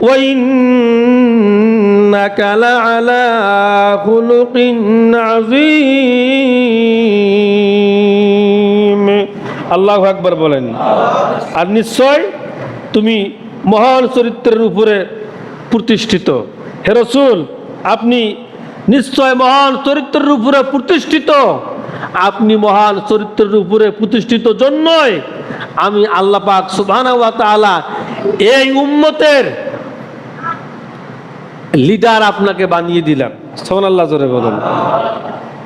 وإنك لعلى خلق عظيم আল্লাহ আকবার বলেন আর নিশ্চয় তুমি মহান চরিত্রের উপরে প্রতিষ্ঠিত হে রসুল আপনি নিশ্চয় মহান চরিত্রের উপরে প্রতিষ্ঠিত আপনি মহান চরিত্রের উপরে প্রতিষ্ঠিত জন্যই আমি আল্লাহ পাক সুবহানাহু ওয়া তাআলা এই উম্মতের লিডার আপনাকে বানিয়ে দিলাম। সোহান আল্লাহ জোরে বলুন।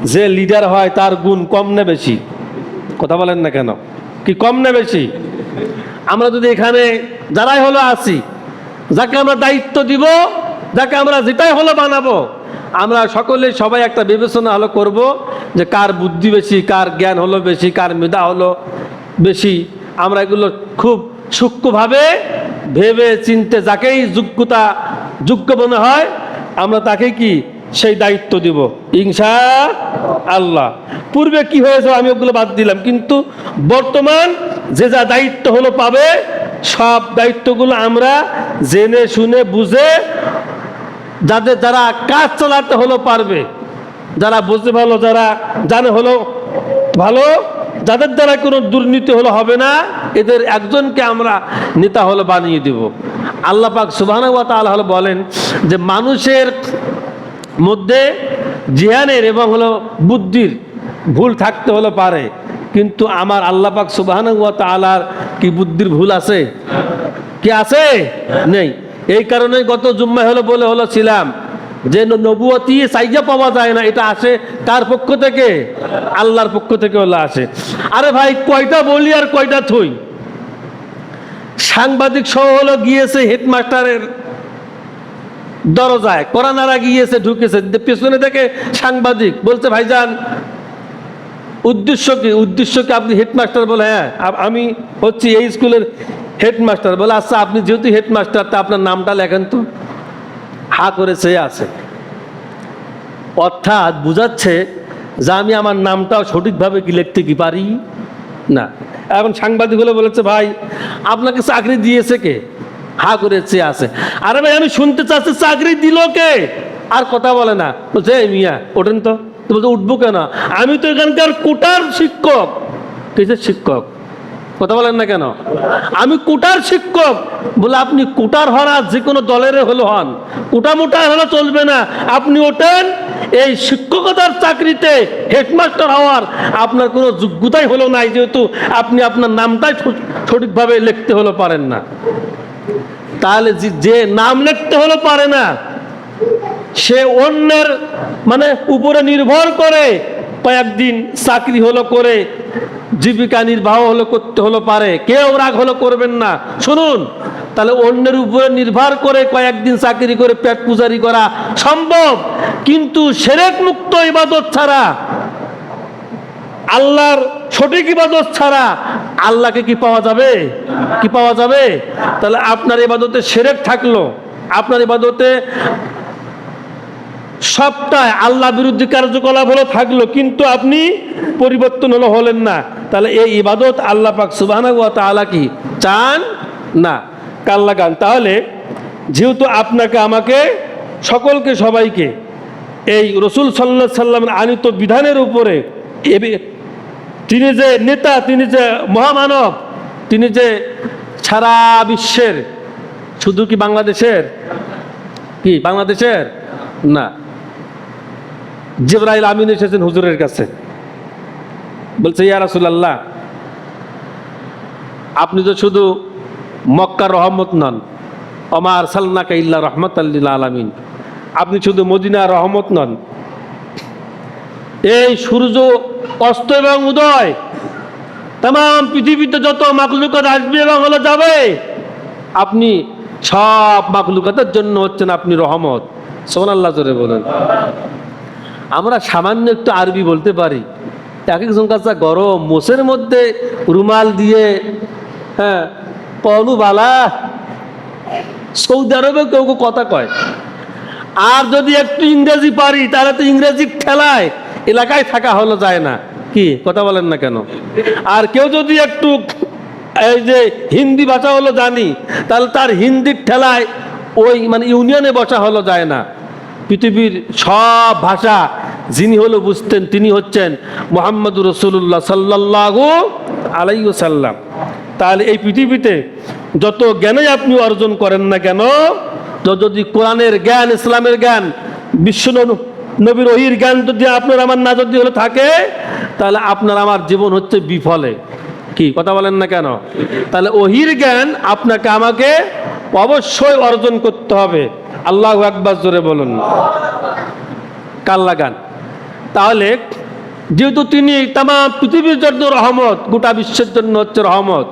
যে লিডার হয়, তার গুণ কম না বেশি? কথা বলেন না কেন? কি কম না বেশি? আমরা যদি এখানে যারাই হলো আসি যাকে আমরা দায়িত্ব দিব, যাকে আমরা যেটাই হলো বানাবো, আমরা সকলে সবাই একটা বিবেচনা হলো করব যে কার বুদ্ধি বেশি, কার জ্ঞান হলো বেশি, কার মেধা হলো বেশি। আমরা এগুলো খুব সূক্ষ্মভাবে ভেবে চিনতে যাকেই যোগ্যতা যোগ্য মনে হয়, আমরা তাকে কি? সেই দায়িত্ব দিব। ইনশা আল্লাহ। পূর্বে কি হয়েছে আমি ওগুলো বাদ দিলাম, কিন্তু বর্তমান যে যা দায়িত্ব হলো পাবে, সব দায়িত্বগুলো আমরা জেনে শুনে বুঝে যাদের যারা কাজ চালাতে হলো পারবে, যারা বুঝতে ভালো, যারা জানে হলো ভালো, যাদের দ্বারা কোনো দুর্নীতি হলো হবে না, এদের একজনকে আমরা নেতা হলো বানিয়ে দেব। আল্লাহ পাক হলো বলেন যে মানুষের মধ্যে জিহানের এবং হলো বুদ্ধির ভুল থাকতে হলো পারে, কিন্তু আমার আল্লাহ পাক সুবাহ তালার কি বুদ্ধির ভুল আছে? কি আছে? নেই। এই কারণে গত জুম্মায় হলো বলে হলো ছিলাম যে নবুয়তি সাইজা পাওয়া যায় না, এটা আসে কার পক্ষ থেকে? আল্লাহর পক্ষ থেকে হলো আসে। আরে ভাই, কয়টা বলি আর কয়টা থই? সাংবাদিক সহ হলো গিয়েছে হেডমাস্টারের দরজায়। করানারা গিয়েছে, ঢুকেছে। পেছনে থেকে সাংবাদিক বলছে, ভাইজান, উদ্দেশ্য কি? উদ্দেশ্য কি আপনি হেডমাস্টার বলে? হ্যাঁ আমি হচ্ছি এই স্কুলের হেডমাস্টার। বলে আচ্ছা আপনি যেহেতু হেডমাস্টার, তা আপনার নামটা লেখেন তো? হা করে চেয়ে আছে। অর্থাৎ বুঝাচ্ছে যে আমি আমার নামটাও সঠিকভাবে কি লিখতে কি পারি? না। এখন সাংবাদিক হলে বলেছে, ভাই, আপনাকে চাকরি দিয়েছে কে? হা করেছে আছে। আরে ভাই, আমি শুনতে চাচ্ছি, চাকরি দিল কে? আর কথা বলে না। বলছে মিয়া, ওঠেন তো। তো বলছে, উঠবো কেন? আমি তো এখানকার কোটার শিক্ষক। কিসের শিক্ষক? কথা বলেন না কেন? আমি কোটার শিক্ষক। বলে আপনি কোটার হরা যে কোনো দলের হলো হন। কোটা মোটা হলে চলবে না। আপনি ওঠেন, এই শিক্ষকতার চাকরিতে হেডমাস্টার হওয়ার আপনার কোনো যোগ্যতাই হলো নাই যেহেতু আপনি আপনার নামটাই সঠিকভাবে লিখতে হলো পারেন না। তাহলে যে- যে নাম লিখতে হলো পারে না, সে অন্যের মানে উপরে নির্ভর করে কয়েকদিন চাকরি হলো করে, জীবিকা নির্বাহ হলো করতে হলো পারে, কেউ রাগ হলো করবেন না। শুনুন, তাহলে অন্যের উপরে নির্ভর করে কয়েকদিন চাকরি করে পেট পূজারি করা সম্ভব, কিন্তু সেরেক মুক্ত ইবাদত ছাড়া, আল্লাহর সঠিক ইবাদত ছাড়া আল্লাহকে কি পাওয়া যাবে? কি পাওয়া যাবে? তাহলে আপনার ইবাদতে সেরেক থাকল, আপনার ইবাদতে সবটাই আল্লাহ বিরুদ্ধে কার্যকলাপ হলো, থাকল। কিন্তু আপনি পরিবর্তন হলো, হলেন না। তাহলে এই ইবাদত আল্লাহ পাক সুবাহ কি চান? না। কাল্লা গান তাহলে যেহেতু আপনাকে, আমাকে, সকলকে, সবাইকে এই রসুল সাল্লা সাল্লামের আনিত বিধানের উপরে তিনি যে নেতা, তিনি যে মহামানব, তিনি যে সারা বিশ্বের, শুধু কি বাংলাদেশের? কি বাংলাদেশের? না। জিব্রাইল আমিন এসেছেন হুজুরের কাছে। বলছে, ইয়া রাসূলুল্লাহ, আপনি তো শুধু মক্কার রহমত নন অমার সাল্লাকা ইল্লা রহমত আল্লিল আলামিন, আপনি শুধু মদিনার রহমত নন। এই সূর্য অস্ত এবং উদয় তাম পৃথিবীতে যত মাকলুকাত আসবে এবং হলো যাবে, আপনি সব মাকলুকাতের জন্য হচ্ছেন আপনি রহমত। সোমান আল্লাহ জোরে বলেন। আমরা সামান্য একটু আরবি বলতে পারি। এক একজন কাছে গরম, মোষের মধ্যে রুমাল দিয়ে হ্যাঁ পলু বালা। সৌদি আরবে কেউ কেউ কথা কয়। আর যদি একটু ইংরেজি পারি, তাহলে তো ইংরেজি ঠেলায় এলাকায় থাকা হলো যায় না। কি, কথা বলেন না কেন? আর কেউ যদি একটু, এই যে হিন্দি ভাষা হলো জানি, তাহলে তার হিন্দির ঠেলায় ওই মানে ইউনিয়নে বসা হলো যায় না। পৃথিবীর সব ভাষা যিনি হলো বুঝতেন, তিনি হচ্ছেন মোহাম্মদ রসুল্লাহ সাল্লাহু আলাইসাল্লাম তাহলে এই পৃথিবীতে যত জ্ঞানই আপনি অর্জন করেন না কেন যদি কোরআনের জ্ঞান, ইসলামের জ্ঞান, বিশ্ব নবী- নবীর ওহির জ্ঞান যদি আপনার আমার না যদি হলে থাকে, তাহলে আপনার আমার জীবন হচ্ছে বিফলে। কি, কথা বলেন না কেন? তাহলে ওহির জ্ঞান আপনাকে আমাকে অবশ্যই অর্জন করতে হবে। আল্লাহ একবার জোরে বলুন। কাল্লা লাগান? তাহলে যেহেতু তিনি তামা পৃথিবীর জন্য রহমত গোটা বিশ্বের জন্য হচ্ছে রহমত।